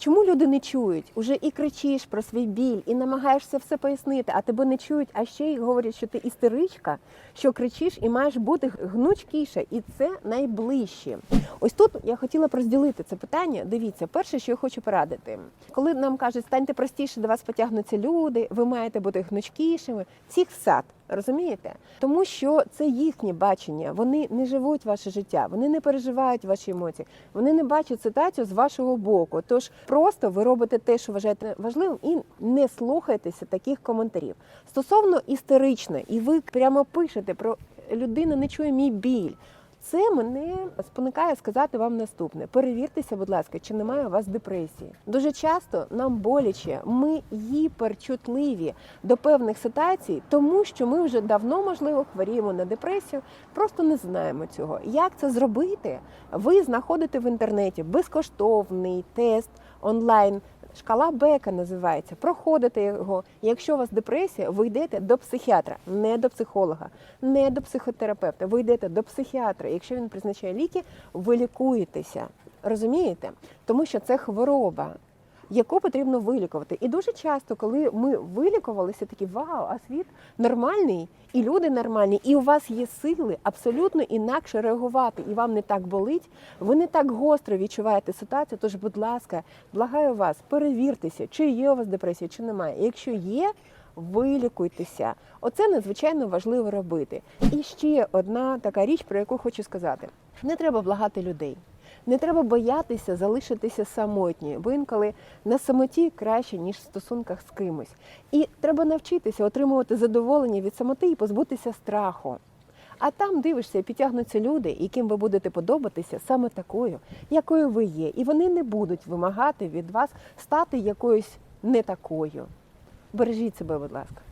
Чому люди не чують? Уже і кричиш про свій біль, і намагаєшся все пояснити, а тебе не чують, а ще й говорять, що ти істеричка, що кричиш і маєш бути гнучкіша, і це найближче. Ось тут я хотіла розділити це питання. Дивіться, перше, що я хочу порадити, коли нам кажуть, станьте простіше, до вас потягнуться люди, ви маєте бути гнучкішими. Цих сад. Розумієте? Тому що це їхнє бачення. Вони не живуть ваше життя, вони не переживають ваші емоції, вони не бачать ситуацію з вашого боку. Тож просто ви робите те, що вважаєте важливим, і не слухайтеся таких коментарів. Стосовно істерично, і ви прямо пишете про людину не чує мій біль. Це мене спонукає сказати вам наступне: перевіртеся, будь ласка, чи немає у вас депресії. Дуже часто нам боляче, ми гіперчутливі до певних ситуацій, тому що ми вже давно, можливо, хворіємо на депресію, просто не знаємо цього. Як це зробити? Ви знаходите в інтернеті безкоштовний тест онлайн. Шкала Бека називається. Проходите його. Якщо у вас депресія, ви йдете до психіатра, не до психолога, не до психотерапевта. Ви йдете до психіатра. Якщо він призначає ліки, ви лікуєтеся. Розумієте? Тому що це хвороба, яку потрібно вилікувати. І дуже часто, коли ми вилікувалися, такі вау, а світ нормальний, і люди нормальні, і у вас є сили абсолютно інакше реагувати, і вам не так болить, ви не так гостро відчуваєте ситуацію. Тож, будь ласка, благаю вас, перевіртеся, чи є у вас депресія, чи немає. Якщо є, вилікуйтеся. Оце надзвичайно важливо робити. І ще одна така річ, про яку хочу сказати: не треба благати людей. Не треба боятися залишитися самотньою, бо інколи на самоті краще, ніж в стосунках з кимось. І треба навчитися отримувати задоволення від самоти і позбутися страху. А там дивишся, підтягнуться люди, яким ви будете подобатися саме такою, якою ви є. І вони не будуть вимагати від вас стати якоюсь не такою. Бережіть себе, будь ласка.